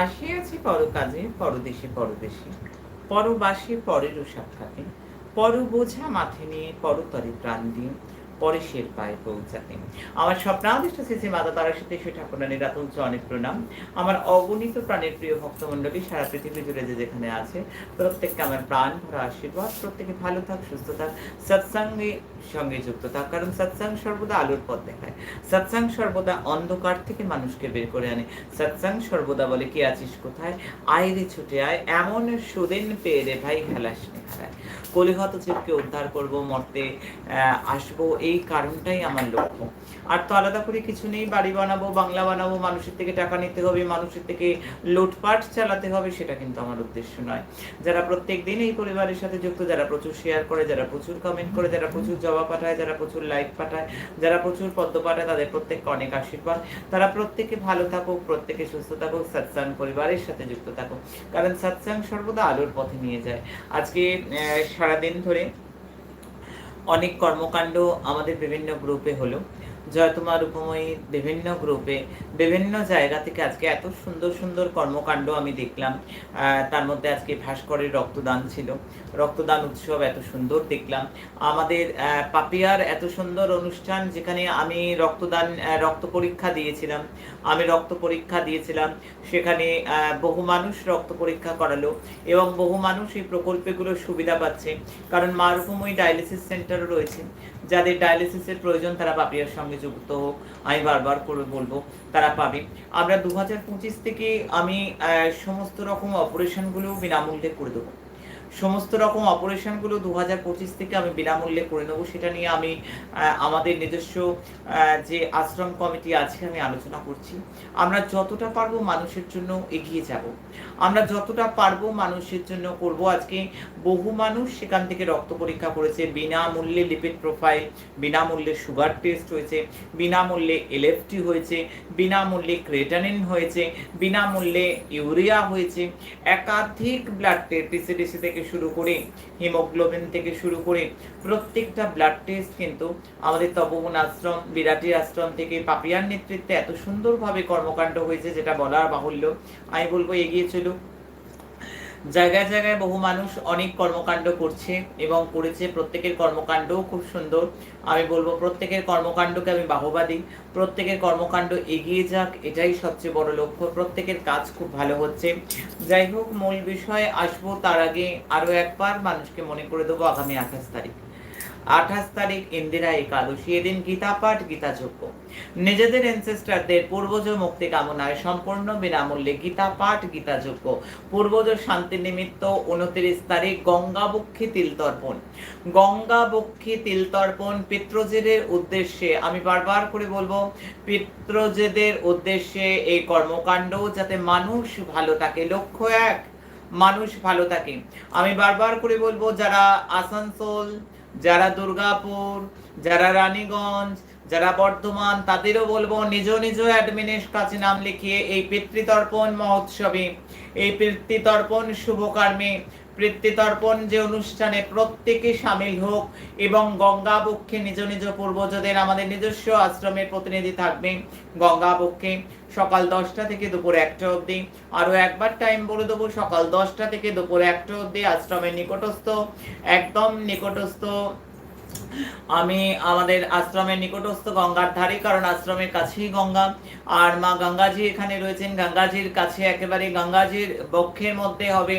আসিয়াছি পরকাজে পরদেশে পরদেশে। পরবাসে পরেরও সাক্ষাতে পর বোঝা মাথে নিয়ে পরতরে প্রাণ দিয়ে। পরেশের পায়ে পৌঁছাতে আমার স্বপ্নাদিষ্ট শ্রী মাতা তারা সাথে সে ঠাকুরানির রাতুল অনেক প্রণাম। আমার অগণিত প্রাণের প্রিয় ভক্তমণ্ডলী, সারা পৃথিবী জুড়ে যে যেখানে আছে, প্রত্যেককে আমার প্রাণ ভরা আশীর্বাদ। প্রত্যেকে ভালো থাক, সুস্থ থাক, সৎসঙ্গে সঙ্গে যুক্ত থাক। কারণ সৎসঙ্গ সর্বদা আলোর পথ দেখায়। সৎসঙ্গ সর্বদা অন্ধকার থেকে মানুষকে বের করে আনে। সৎসঙ্গ সর্বদা বলে, কি আছিস কোথায়? আয় রে ছুটে আয়। এমন সুদিন পেয়ে রে ভাই হেলাস নেখায় কলিহত জীবকে উদ্ধার করব, মর্তে আসব, এই কারণটাই আমার লক্ষ্য। আর তো আলাদা করে কিছু নেই, বাড়ি বানাবো, বাংলা বানাবো, মানুষের থেকে টাকা নিতে হবে, মানুষের থেকে লুটপাট চালাতে হবে, সেটা কিন্তু আমার উদ্দেশ্য নয়। যারা প্রত্যেক দিন এই পরিবারের সাথে যুক্ত, যারা প্রচুর শেয়ার করে, যারা প্রচুর কমেন্ট করে, যারা প্রচুর জবাব পাঠায়, যারা প্রচুর লাইক পাঠায়, যারা প্রচুর পদ্ম পাঠায়, তাদের প্রত্যেককে অনেক আশীর্বাদ। তারা প্রত্যেকে ভালো থাকুক, প্রত্যেকে সুস্থ থাকুক, সৎসাং পরিবারের সাথে যুক্ত থাকুক। কারণ সৎসাং সর্বদা আলোর পথে নিয়ে যায়। আজকে সারাদিন ধরে অনেক কর্মকাণ্ড আমাদের বিভিন্ন গ্রুপে হলো। জয়তুমার উপময়ী বিভিন্ন গ্রুপে বিভিন্ন জায়গা থেকে আজকে এত সুন্দর সুন্দর কর্মকাণ্ড আমি দেখলাম। তার মধ্যে আজকে ভাস্করের রক্তদান ছিল। রক্তদান উৎসব এত সুন্দর দেখলাম। আমাদের পাপিয়ার এত সুন্দর অনুষ্ঠান যেখানে আমি রক্তদান রক্ত পরীক্ষা দিয়েছিলাম। আমি রক্ত পরীক্ষা দিয়েছিলাম। সেখানে বহু মানুষ রক্ত পরীক্ষা করালো এবং বহু মানুষ এই প্রকল্পগুলোর সুবিধা পাচ্ছে। কারণ মারুকুমই ডায়ালিসিস সেন্টারও রয়েছে। যাদের ডায়ালিসিসের প্রয়োজন, তারা পাপিয়ার সঙ্গে যুক্ত হোক, আমি বারবার করে বলব, তারা পাবে। আমরা দু হাজার পঁচিশ থেকে আমি সমস্ত রকম অপারেশনগুলো বিনামূল্যে করে দেবো। সমস্ত রকম অপারেশনগুলো দু হাজার পঁচিশ থেকে আমি বিনামূল্যে করে নেব, সেটা নিয়ে আমি আমাদের নিজস্ব যে আশ্রম কমিটি আছে, আমি আলোচনা করছি। আমরা যতটা পারব মানুষের জন্য এগিয়ে যাব। আমরা যতটা পারব মানুষের জন্য করব। আজকে বহু মানুষ সেখান থেকে রক্ত পরীক্ষা করেছে। বিনামূল্যে লিপিড প্রোফাইল বিনামূল্যে সুগার টেস্ট হয়েছে, বিনামূল্যে এলএফটি হয়েছে, বিনামূল্যে ক্রেটানিন হয়েছে, বিনামূল্যে ইউরিয়া হয়েছে। একাধিক ব্লাড টেস্ট থেকে শুরু করে হিমোগ্লোবিন থেকে শুরু করে প্রত্যেকটা ব্লাড টেস্ট কিন্তু আমাদের তপবন আশ্রম, বিরাটি আশ্রম থেকে পাপিয়ার নেতৃত্বে এত সুন্দরভাবে কর্মকাণ্ড হয়েছে যেটা বলার বাহুল্য। আমি বলব এগিয়ে চলুক জায়গায় জায়গায় বহু মানুষ অনেক কর্মকাণ্ড করছে এবং করেছে। প্রত্যেকের কর্মকাণ্ডও খুব সুন্দর। আমি বলব প্রত্যেকের কর্মকাণ্ডকে আমি বাহবা দিই। প্রত্যেকের কর্মকাণ্ড এগিয়ে যাক, এটাই সবচেয়ে বড় লক্ষ্য। প্রত্যেকের কাজ খুব ভালো হচ্ছে। যাই হোক, মূল বিষয়ে, আসব তার আগে আরও একবার মানুষকে মনে করে দেবো আগামী আঠাশ তারিখ। আঠাশ তারিখ ইন্দিরা একাদশী এদিন গীতা পাঠ, গীতা নিজেদের এনসেস্টারদের পূর্বজ মুক্তি কামনায় সম্পূর্ণ বিনামূল্যে গীতা পাঠ, গীতা পূর্বজ শান্তি নিমিত্ত উনত্রিশ তারিখ গঙ্গাবক্ষী তিল তর্পণ। গঙ্গাবক্ষী তিল তর্পণ পিত্রজেদের উদ্দেশ্যে, আমি বারবার করে বলব পিত্রজেদের উদ্দেশ্যে এই কর্মকাণ্ড যাতে মানুষ ভালো থাকে। লক্ষ্য এক, মানুষ ভালো থাকে। আমি বারবার করে বলব, যারা আসানসোল যারা দুর্গাপুর, যারা রানীগঞ্জ, যারা বর্ধমান, তাদেরও বলব নিজ নিজ অ্যাডমিনের কাছে নাম লিখিয়ে এই পিতৃতর্পণ মহোৎসবে, এই পিতৃতর্পণ শুভ কর্মে পিতৃতর্পণ যে অনুষ্ঠানে প্রত্যেকে সামিল হোক এবং গঙ্গাবক্ষে নিজ নিজ পূর্বজদের আমাদের নিজস্ব আশ্রমের প্রতিনিধি থাকবে গঙ্গাবক্ষে সকাল দশটা থেকে দুপুর একটা অবধি। আরও একবার টাইম বলে দেবো, সকাল দশটা থেকে দুপুর একটা অবধি আশ্রমের নিকটস্থ, একদম নিকটস্থ। আমি আমাদের আশ্রমের নিকটস্থ গঙ্গার ধারে কারণ আশ্রমের কাছেই গঙ্গা। আর মা গঙ্গাজি এখানে রয়েছেন। গঙ্গাজির কাছে একেবারে গঙ্গাজির বক্ষের মধ্যে হবে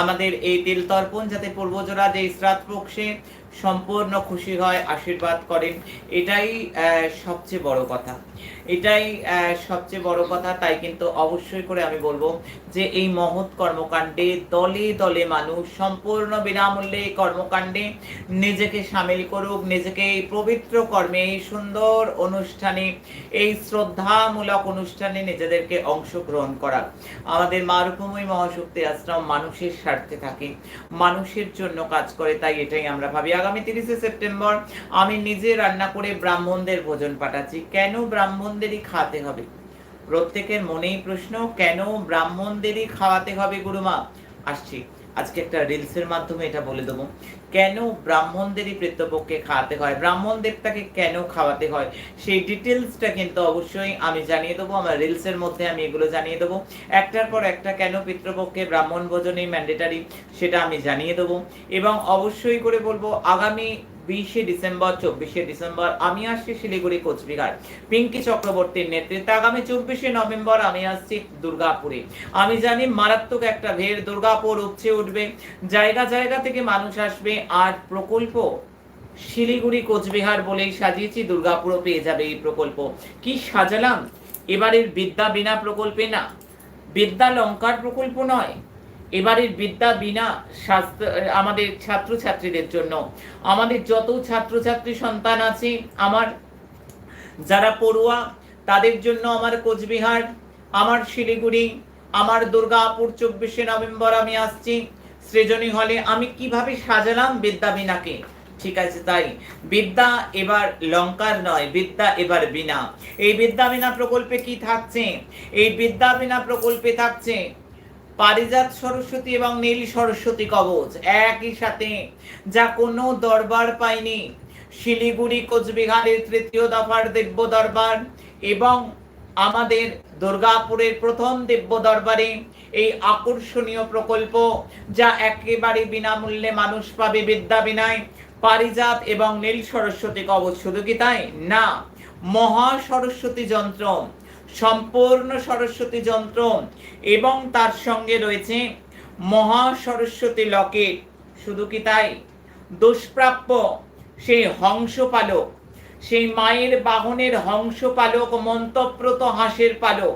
আমাদের এই তিল তর্পণ যাতে পূর্বজরা যে শ্রাদ পক্ষে সম্পূর্ণ খুশি হয়, আশীর্বাদ করেন। এটাই সবচেয়ে বড় কথা। এটাই সবচেয়ে বড় কথা। তাই কিন্তু অবশ্যই করে আমি বলব যে এই মহৎ কর্মকাণ্ডে দলে দলে মানুষ সম্পূর্ণ বিনামূল্যে এই কর্মকাণ্ডে নিজেকে সামিল করুক, নিজেকে এই পবিত্র কর্মে, এই সুন্দর অনুষ্ঠানে, এই শ্রদ্ধামূলক অনুষ্ঠানে নিজেদেরকে অংশগ্রহণ করা আমাদের মারুভূমি মহাশক্তি আশ্রম মানুষের স্বার্থে থাকে, মানুষের জন্য কাজ করে, তাই এটাই আমরা ভাবি। আগামী তিরিশে সেপ্টেম্বর আমি নিজে রান্না করে ব্রাহ্মণদের ভোজন পাঠাচ্ছি। কেন ব্রাহ্মণদেরই খাওয়াতে হবে? প্রত্যেকের মনেই প্রশ্ন, কেন ব্রাহ্মণদেরই খাওয়াতে হবে গুরুমা? আসছি। আজকে একটা রিলসের মাধ্যমে এটা বলে দেবো। কেন ব্রাহ্মণদেরই প্রেতপক্ষে খাওয়াতে হয়? ব্রাহ্মণদের তাকে কেন খাওয়াতে হয়? সেই ডিটেলসটা কিন্তু অবশ্যই আমি জানিয়ে দেবো। আমার রিলসের মধ্যে আমি এগুলো জানিয়ে দেবো। একটার পর একটা কেন পিতৃপক্ষে ব্রাহ্মণ ভোজনই ম্যান্ডেটারি সেটা আমি জানিয়ে দেবো। এবং অবশ্যই করে বলব, আগামী বিশে ডিসেম্বর, চব্বিশে ডিসেম্বর, আমি আসছি শিলিগুড়ি, কোচবিহার। পিঙ্কি চক্রবর্তীর নেতৃত্বে আগামী চব্বিশে নভেম্বর আমি আসছি দুর্গাপুরে। আমি জানি মারাত্মক একটা ভিড়, দুর্গাপুর উপচে উঠবে, জায়গা জায়গা থেকে মানুষ আসবে, আর প্রকল্প শিলিগুড়ি, কোচবিহার বলেই সাজিয়েছি, দুর্গাপুরও পেয়ে যাবে এই প্রকল্প। কি সাজালাম? এবারের বিদ্যা বিনা প্রকল্পে না। বিদ্যা লঙ্কার প্রকল্প নয় এবারের বিদ্যা বিনা শাস্ত্র, আমাদের ছাত্রছাত্রীদের জন্য। আমাদের যত ছাত্রছাত্রী সন্তান আছে, আমার যারা পড়ুয়া, তাদের জন্য আমার কোচবিহার, আমার শিলিগুড়ি, আমার দুর্গাপুর চব্বিশে নভেম্বর আমি আসছি সৃজনী হলে। আমি কীভাবে সাজালাম বিদ্যা বিনাকে? ঠিক আছে, তাই। বিদ্যা এবার লঙ্কার নয়, বিদ্যা এবার বিনা। এই বিদ্যা বিনা প্রকল্পে কি থাকছে? এই বিদ্যা বিনা প্রকল্পে থাকছে পারিজাত সরস্বতী এবং নীল সরস্বতী কবচ একই সাথে, যা কোনো দরবার পায়নি। শিলিগুড়ি কোচবিহারের তৃতীয় দফার দিব্য দরবার এবং আমাদের দুর্গাপুরের প্রথম দিব্য দরবারে এই আকর্ষণীয় প্রকল্প, যা একেবারে বিনামূল্যে মানুষ পাবে বিদ্যা বিনায় পারিজাত এবং নীল সরস্বতী কবচ। শুধু কি তাই? না, মহা সরস্বতী যন্ত্র সম্পূর্ণ সরস্বতী যন্ত্র এবং তার সঙ্গে রয়েছে মহা সরস্বতী লকেট। শুধু কি তাই? দুষ্প্রাপ্য, সেই হংস পালক সেই মায়ের বাহনের হংস পালক মন্তব্রত হাঁসের পালক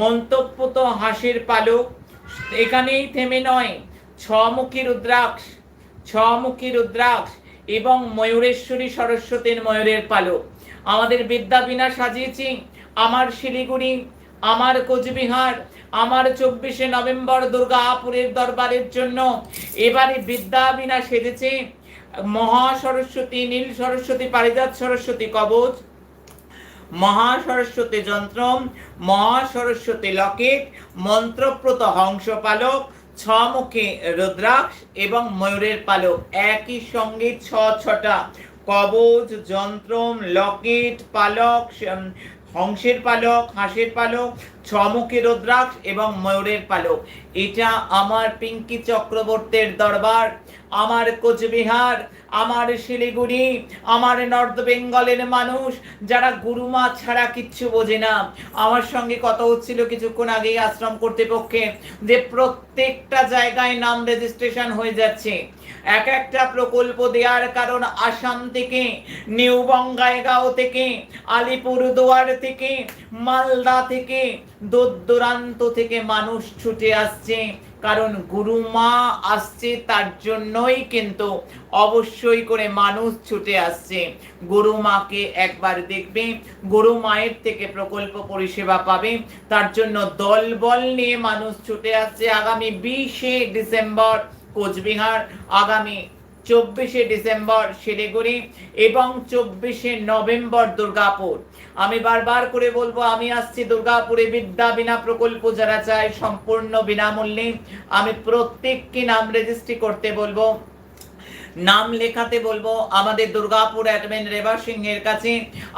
মন্তব্যত হাঁসের পালক, এখানেই থেমে নয়, ছমুখী রুদ্রাক্ষ ছমুখী রুদ্রাক্ষ এবং ময়ূরেশ্বরী সরস্বতীর ময়ূরের পালক। আমাদের বিদ্যা বিনা সাজিয়েছি। আমার শিলিগুড়ি, আমার কোচবিহার, আমার চব্বিশে নভেম্বর দুর্গাপুরের দরবারের জন্য এবারে বিদ্যা বিনা সেজেছে। মহা সরস্বতী, নীল সরস্বতী, পারিজাত সরস্বতী কবচ, মহা সরস্বতী যন্ত্র, মহা সরস্বতী লকেট, মন্ত্রপ্রত হংস পালক ছমুখী রুদ্রাক্ষ এবং ময়ূরের পালক। একই সঙ্গে ছ ছটা কবচ যন্ত্রম লকেট পালক হংসের পালক হাঁসের পালক ছমুখী রুদ্রাক্ষ এবং ময়ূরের পালক। এটা আমার পিঙ্কি চক্রবর্তীর দরবার, আমার কোচবিহার, আমার শিলিগুড়ি, আমার নর্থ বেঙ্গলের মানুষ, যারা গুরুমা ছাড়া কিচ্ছু বোঝে না। আমার সঙ্গে কথা হচ্ছিল কিছুক্ষণ আগেই আশ্রম কর্তৃপক্ষে যে প্রত্যেকটা জায়গায় নাম রেজিস্ট্রেশন হয়ে যাচ্ছে। এক একটা প্রকল্প দেওয়ার কারণ আসাম থেকে নিউ বঙ্গাইগাঁও থেকে, আলিপুরদুয়ার থেকে মালদা থেকে দূর দূরান্ত থেকে মানুষ ছুটে আসছে। কারণ গুরুমা আসছে তার জন্যই কিন্তু অবশ্যই করে মানুষ ছুটে আসছে। গুরু মাকে একবার দেখবে, গুরু মায়ের থেকে প্রকল্প পরিষেবা পাবে। তার জন্য দলবল নিয়ে মানুষ ছুটে আসছে। আগামী বিশে ডিসেম্বর কোচবিহার, আগামী চব্বিশে ডিসেম্বর শিলিগুড়ি এবং চব্বিশে নভেম্বর দুর্গাপুর। আমি বারবার করে বলব, আমি আসছি দুর্গাপুরে বিদ্যা বিনা প্রকল্প যারা চায় সম্পূর্ণ বিনামূল্যে। আমি প্রত্যেককে নাম রেজিস্ট্রি করতে বলব। নাম লেখাতে বলব, আমাদের দুর্গাপুর অ্যাডমিন রেবা সিংহের কাছে,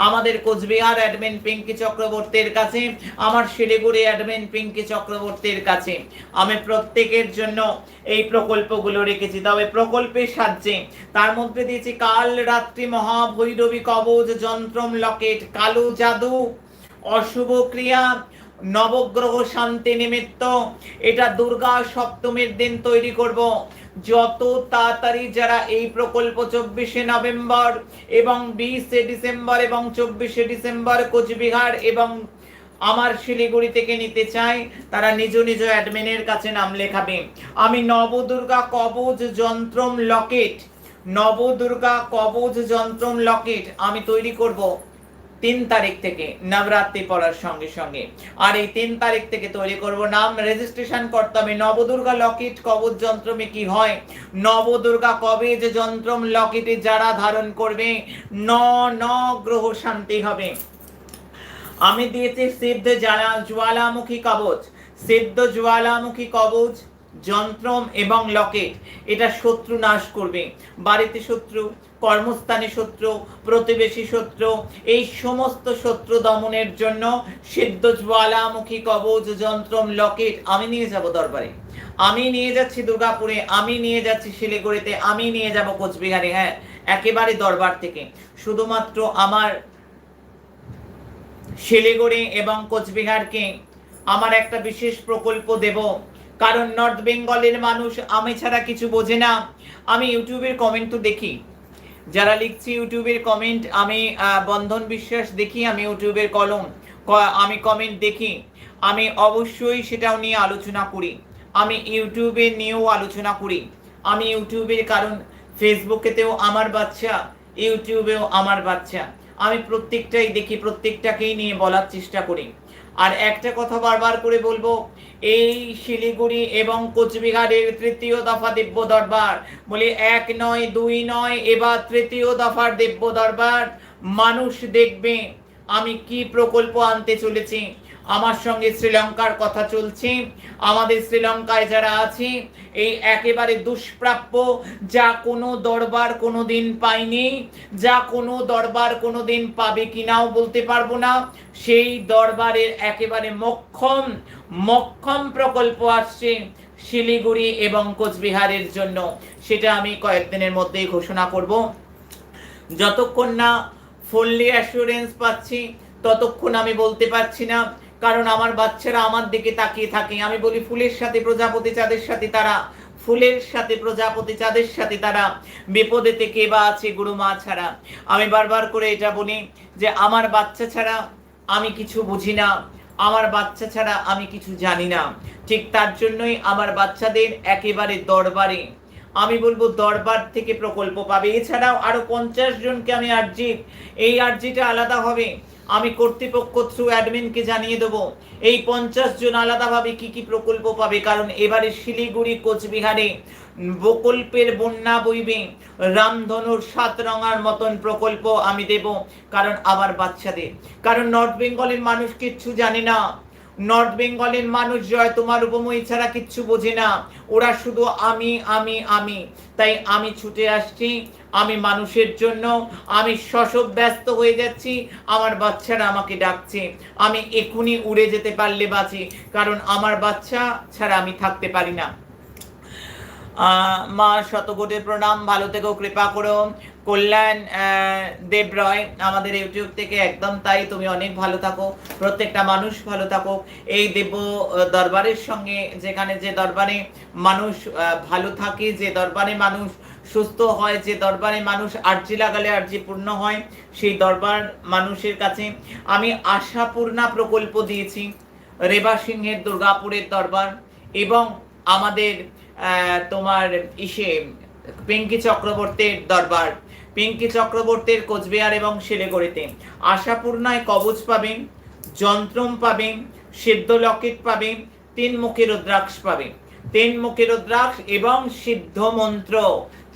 আমাদের কোচবিহার অ্যাডমিন পিঙ্কি চক্রবর্তীর কাছে, আমার শিলিগুড়ি অ্যাডমিন পিঙ্কি চক্রবর্তীর কাছে। আমি প্রত্যেকের জন্য এই প্রকল্পগুলো রেখেছি, তবে প্রকল্পের সাহায্যে তার মধ্যে দিয়েছি কাল রাত্রি মহাভৈরবী কবচ যন্ত্রম লকেট, কালো জাদু, অশুভ ক্রিয়া, নবগ্রহ শান্তি নিমিত্ত। এটা দুর্গা সপ্তমীর দিন তৈরি করব। যত তাড়াতাড়ি যারা এই প্রকল্প চব্বিশে নভেম্বর এবং বিশে ডিসেম্বর এবং চব্বিশে ডিসেম্বর কোচবিহার এবং আমার শিলিগুড়ি থেকে নিতে চাই তারা নিজ নিজ অ্যাডমিনের কাছে নাম লেখাবে। আমি নবদুর্গা কবজ যন্ত্রম লকেট, নবদুর্গা কবজ যন্ত্রম লকেট আমি তৈরি করব। তিন তারিখ থেকে নবরাত্রি পড়ার সঙ্গে সঙ্গে। আর এই তিন তারিখ থেকে তৈরি করব নাম রেজিস্ট্রেশন করতে হবে। নবদুর্গা লকেট কবচ যন্ত্রমে কি হয়? নবদুর্গা কবেজ যন্ত্রম লকেটে যারা ধারণ করবে, ন ন গ্রহ শান্তি হবে। আমি দিয়েছি সিদ্ধ জ্বালা জ্বালামুখী কবচ। সিদ্ধ জ্বালামুখী কবচ যন্ত্রম এবং লকেট এটা শত্রু নাশ করবে। বাড়িতে শত্রু, কর্মস্থানে শত্রু, প্রতিবেশী শত্রু, এই সমস্ত শত্রু দমনের জন্য সিদ্ধ জ্বালামুখী কবচ যন্ত্রম লকেট। আমি নিয়ে যাব দরবারে। আমি নিয়ে যাচ্ছি দুর্গাপুরে। আমি নিয়ে যাচ্ছি শিলিগুড়িতে। আমি নিয়ে যাব কোচবিহারে। হ্যাঁ একেবারে দরবার থেকে। শুধুমাত্র আমার শিলিগুড়ি এবং কোচবিহারকে আমার একটা বিশেষ প্রকল্প দেব। কারণ নর্থ বেঙ্গলের মানুষ আমি ছাড়া কিছু বোঝে না। আমি ইউটিউবের কমেন্ট তো দেখি। যারা লিখছি ইউটিউবের কমেন্ট আমি বন্ধন বিশ্বাস দেখি, আমি ইউটিউবের কলম আমি কমেন্ট দেখি। আমি অবশ্যই সেটাও নিয়ে আলোচনা করি। আমি ইউটিউবে নিয়েও আলোচনা করি। আমি ইউটিউবের কারণ ফেসবুকেতেও আমার বাচ্চা, ইউটিউবেও আমার বাচ্চা। আমি প্রত্যেকটাই দেখি, প্রত্যেকটাকেই নিয়ে বলার চেষ্টা করি। আর একটা কথা বারবার করে বলব, এই শিলিগুড়ি এবং কোচবিহারের তৃতীয় দফা দিব্য দরবার, বলি এক নয়, দুই নয়, এবার তৃতীয় দফার দিব্য দরবার, মানুষ দেখবে আমি কি প্রকল্প আনতে চলেছি। আমার সঙ্গে শ্রীলঙ্কার কথা চলছে। আমাদের শ্রীলঙ্কায় যারা আছে, এই একেবারে দুষ্প্রাপ্য, যা কোনো দরবার কোনো দিন পাইনি যা কোনো দরবার কোনো দিন পাবে কিনাও বলতে পারব না। সেই দরবারের একেবারে মক্ষম মক্ষম প্রকল্প আসছে শিলিগুড়ি এবং কোচবিহারের জন্য। সেটা আমি কয়েকদিনের মধ্যেই ঘোষণা করব। যতক্ষণ না ফুললি অ্যাসুরেন্স পাচ্ছি, ততক্ষণ আমি বলতে পারছি না কারণ আমার বাচ্চারা আমার দিকে তাকিয়ে থাকে। আমি বলি, ফুলের সাথে প্রজাপতি, চাঁদের সাথে তারা। ফুলের সাথে প্রজাপতি, চাঁদের সাথে তারা। বিপদেতে কে বা আছে গুরু মা ছাড়া। আমি বারবার করে এটা বলি যে, আমার বাচ্চা ছাড়া আমি কিছু বুঝি না। আমার বাচ্চা ছাড়া আমি কিছু জানি না। ঠিক তার জন্যই আমার বাচ্চাদের একেবারে দরবারে। আমি বলব, দরবার থেকে প্রকল্প পাবে। এছাড়াও আরও পঞ্চাশ জনকে আমি আর্জি এই আর্জিটা আলাদা হবে। আমি কর্তৃপক্ষ থ্রু অ্যাডমিনকে জানিয়ে দেব। এই পঞ্চাশ জন আলাদাভাবে কি কি প্রকল্প পাবে? কারণ এবারে শিলিগুড়ি, কোচবিহারে প্রকল্পের বন্যা বইবে। রামধনুর সাত রঙার মতন প্রকল্প আমি দেব, কারণ আবার বাচ্চাদের। কারণ নর্থ বেঙ্গলের মানুষ কিচ্ছু জানে না। নর্থ বেঙ্গলের মানুষ জয় তোমার উপময়ী ছাড়া কিচ্ছু বোঝে না। ওরা শুধু আমি আমি আমি। তাই আমি ছুটে আসছি, আমি মানুষের জন্য, আমি শশব ব্যস্ত হয়ে যাচ্ছি, আমার বাচ্চারা আমাকে ডাকছে। আমি এখনই উড়ে যেতে পারলে বাঁচি, কারণ আমার বাচ্চা ছাড়া আমি থাকতে পারি না। মা শতকোটির প্রণাম, ভালো থেকো, কৃপা করো। কল্যাণ দেব রয় আমাদের ইউটিউব থেকে একদম তাই। তুমি অনেক ভালো থাকো, প্রত্যেকটা মানুষ ভালো থাকো এই দেব দরবারের সঙ্গে যেখানে যে দরবারে মানুষ ভালো থাকে, যে দরবারে মানুষ সুস্থ হয়, যে দরবারে মানুষ আর্জি লাগালে আর্জি পূর্ণ হয়, সেই দরবার মানুষের কাছে আমি আশাপূর্ণা প্রকল্প দিয়েছি, রেবা সিংহের দুর্গাপুরের দরবার এবং আমাদের তোমার ইসে, পিঙ্কি চক্রবর্তীর দরবার। পিঙ্কি চক্রবর্তীর কোচবিহার এবং শিলিগুড়িতে। আশাপূর্ণায় কবচ পাবেন যন্ত্রম পাবেন সিদ্ধ লকেট পাবেন তিন মুখী রুদ্রাক্ষ পাবেন তিন মুখী রুদ্রাক্ষ এবং সিদ্ধ মন্ত্র।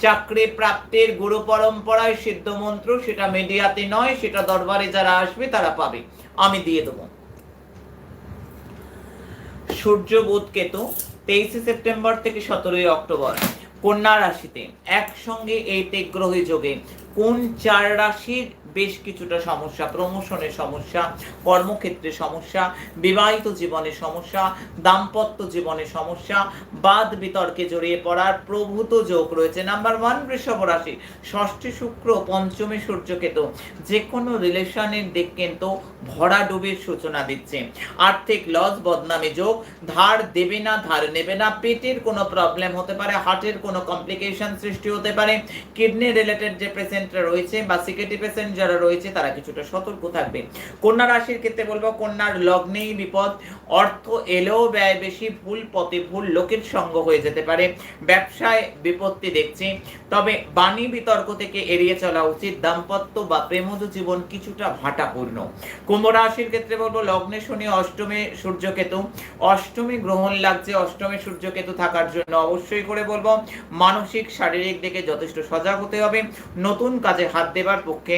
চাকরি প্রাপ্তির গুরু পরম্পরায় সিদ্ধ মন্ত্র, সেটা মিডিয়াতে নয়, সেটা দরবারে যারা আসবে তারা পাবে। আমি দিয়ে দেবো। সূর্য বুধ কেতু, তেইশে সেপ্টেম্বর থেকে সতেরোই অক্টোবর। কন্যা রাশিতে একসঙ্গে এই তেগ্রহী যোগে কোন চার রাশির বেশ কিছুটা সমস্যা প্রমোশনের সমস্যা, কর্মক্ষেত্রে সমস্যা, বিবাহিত জীবনে সমস্যা, দাম্পত্য জীবনে সমস্যা, বাদ বিতর্কে জড়িয়ে পড়ার প্রভূত যোগ রয়েছে। নাম্বার ওয়ান বৃষভ রাশি, ষষ্ঠী শুক্র, পঞ্চমী সূর্যকেতু যে কোনো রিলেশনের দিক কিন্তু ভরাডুবির সূচনা দিচ্ছে। আর্থিক লস বদনামে যোগ, ধার দেবে না, ধার নেবে না, পেটের কোনো প্রবলেম হতে পারে, হার্টের কোনো কমপ্লিকেশন সৃষ্টি হতে পারে, কিডনি রিলেটেড যে পেশেন্টরা রয়েছে বা সিকেটি পেশেন্ট যারা রয়েছে তারা কিছুটা সতর্ক থাকবে। কন্যা রাশির ক্ষেত্রে বলব, কন্যার লগ্নেই বিপদ, অর্থ এলেও ব্যয় বেশি, ভুল পথে ভুল লোকের সঙ্গ হয়ে যেতে পারে। ব্যবসায় বিপত্তি দেখছি। তবে বাণী বিতর্ক থেকে এড়িয়ে চলা উচিত। দাম্পত্য বা প্রেমজ জীবন কিছুটা ভাটাপূর্ণ। কুম্ভ রাশির ক্ষেত্রে বলব, লগ্নে শনি, অষ্টমে সূর্যকেতু। অষ্টমী গ্রহণ লাগছে, অষ্টমী সূর্যকেতু থাকার জন্য অবশ্যই করে বলব, মানসিক, শারীরিক দিকে যথেষ্ট সজাগ হতে হবে। নতুন কাজে হাত দেবার পক্ষে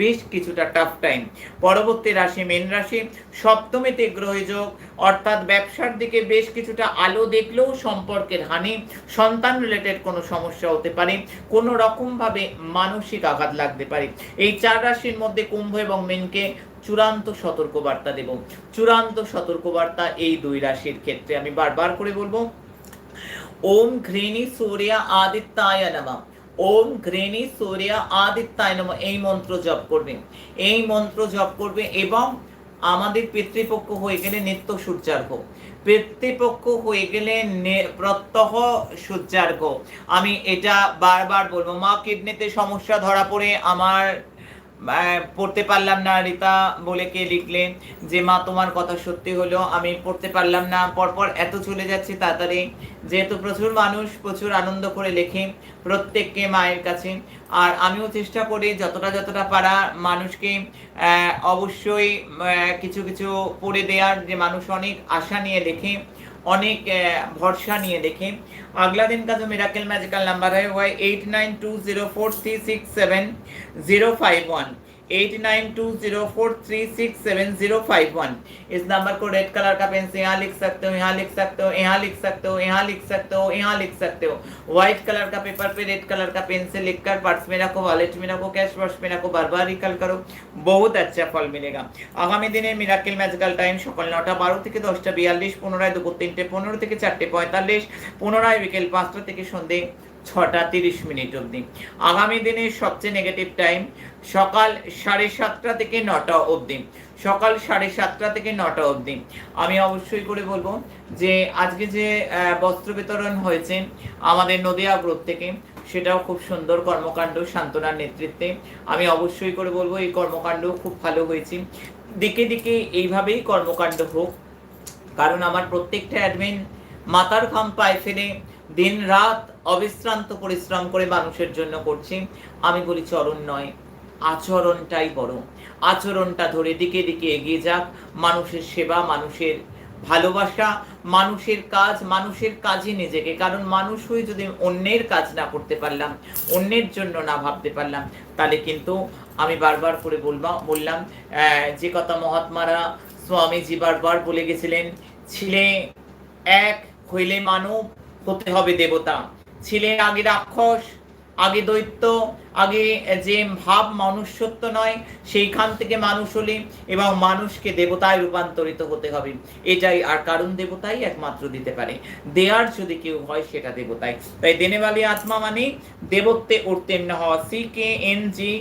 বেশ কিছুটা টাফ টাইম পরবর্তী রাশি মেন রাশি, সপ্তমীতে গ্রহযোগ অর্থাৎ ব্যবসার দিকে বেশ কিছুটা আলো দেখলেও সম্পর্কের হানি, সন্তান রিলেটেড কোনো সমস্যা হতে পারে, কোনো রকমভাবে মানসিক আঘাত লাগতে পারে। এই চার রাশির মধ্যে কুম্ভ এবং মেনকে চূড়ান্ত সতর্কবার্তা দেব। চূড়ান্ত সতর্কবার্তা এই দুই রাশির ক্ষেত্রে আমি বারবার করে বলব। ওম ঘৃণী সূর্য আদিত্যায় নমঃ। ওম গ্রেনি সূর্য আদিত্যায় নম। এই মন্ত্র জপ করবে। এই মন্ত্র জপ করবে এবং আমাদের পিতৃপক্ষ হয়ে গেলে নিত্য সূর্যার্ঘ পিতৃপক্ষ হয়ে গেলে প্রত্যহ সূর্যার্ঘ আমি এটা বারবার বলব। মা কিডনিতে সমস্যা ধরা পড়ে, আমার পড়তে পারলাম না, রিতা বলে কে লিখলেন যে মা, তোমার কথা সত্যি হলো, আমি পড়তে পারলাম না। পরপর এত চলে যাচ্ছে তাড়াতাড়ি। যেহেতু প্রচুর মানুষ, প্রচুর আনন্দ করে লেখে প্রত্যেককে মায়ের কাছে। আর আমিও চেষ্টা করি যতটা যতটা পারা মানুষকে অবশ্যই কিছু কিছু পড়ে দেওয়ার যে মানুষ অনেক আশা নিয়ে লেখে। अनेक भरसा नहीं देखें। अगला दिन का जो मेराकिल मैजिकल नंबर है वह eight nine two zero four three six seven zero five one eight nine two zero four three six seven zero five one इस नंबर को रेड कलर का पेन से यहाँ लिख सकते हो यहाँ लिख सकते हो यहाँ लिख सकते हो यहाँ लिख सकते हो यहाँ लिख सकते हो व्हाइट कलर का पेपर पे रेड कलर का पेन से लिखकर पर्स में रखो वॉलेट में रखो कैश पर्स में रखो बार बार रिकल करो बहुत अच्छा फल मिलेगा আগামী দিনে মিরাকেল ম্যাজিক্যাল টাইম সকাল নটা বারো থেকে দশটা বিয়াল্লিশ পুনরায় দুপুর তিনটে পনেরো থেকে চারটে পঁয়তাল্লিশ পুনরায় বিকেল পাঁচটা থেকে সন্ধে ছটা তিরিশ মিনিট অবধি। আগামী দিনের সবচেয়ে নেগেটিভ টাইম সকাল সাড়ে সাতটা থেকে নটা অবধি। সকাল সাড়ে সাতটা থেকে নটা অবধি। আমি অবশ্যই করে বলব যে, আজকে যে বস্ত্র বিতরণ হয়েছে আমাদের নদিয়া গ্রুপ থেকে, সেটাও খুব সুন্দর কর্মকাণ্ড সান্ত্বনার নেতৃত্বে। আমি অবশ্যই করে বলব এই কর্মকাণ্ড খুব ভালো হয়েছে। দিকে দিকে এইভাবেই কর্মকাণ্ড হোক, কারণ আমার প্রত্যেকটা অ্যাডমিন মাতার ঘাম পায়ে ফেলে দিন রাত অবিশ্রান্ত পরিশ্রম করে মানুষের জন্য করছি। আমি বলি চরণ নয়, আচরণটাই বড়। আচরণটা ধরে দিকে দিকে এগিয়ে যাক। মানুষের সেবা, মানুষের ভালোবাসা, মানুষের কাজ, মানুষের কাজই নিজেকে। কারণ মানুষ হয়ে যদি অন্যের কাজ না করতে পারলাম, অন্যের জন্য না ভাবতে পারলাম, তাহলে কিন্তু আমি বারবার করে বলবা, বললাম যে কথা মহাত্মারা স্বামীজি বারবার বলে গেছিলেন, ছিলে এক হইলে মানব হতে হবে দেবতা। ছিলে আগে রাক্ষস, আগে দৈত্য, আগে যে ভাব মনুষ্যত্ব নয়, সেইখান থেকে মানুষ হলে এবং মানুষকে দেবতায় রূপান্তরিত হতে হবে। এটাই আর কারণ দেবতাই একমাত্র দিতে পারে। দেয়ার যদি কেউ হয়, সেটা দেবতাই। তাই দেনেবালি আত্মা মানে দেবত্বে উত্তীর্ণ হওয়া। C K N G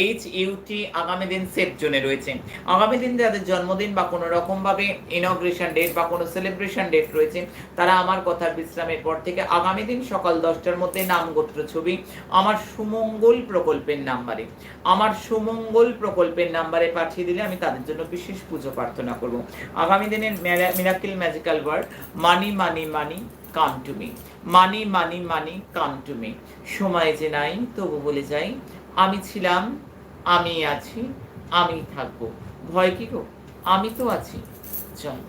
H UT আগামী দিন সেফ জোনে রয়েছে। আগামী দিন যাদের জন্মদিন বা কোনো রকম ভাবে ইনগ্রেশন ডেট বা কোনো সেলিব্রেশন ডেট রয়েছে, তারা আমার কথার বিশ্রামের পর থেকে আগামী দিন সকাল দশটার মধ্যে নাম গোত্র ছবি, আমার সুমঙ্গল প্রকল্পের নাম্বারে। আমার সুমঙ্গল প্রকল্পের নাম্বারে পাঠিয়ে দিলে আমি তাদের জন্য বিশেষ পুজো প্রার্থনা করব। আগামী দিনের miracle magical word money money money come to me money money money come to me সময় যে নাই, তবু বলে যাই আমি ছিলাম আমি আছি আমি থাকব। ভয় কি গো? আমি তো আছি। জয়।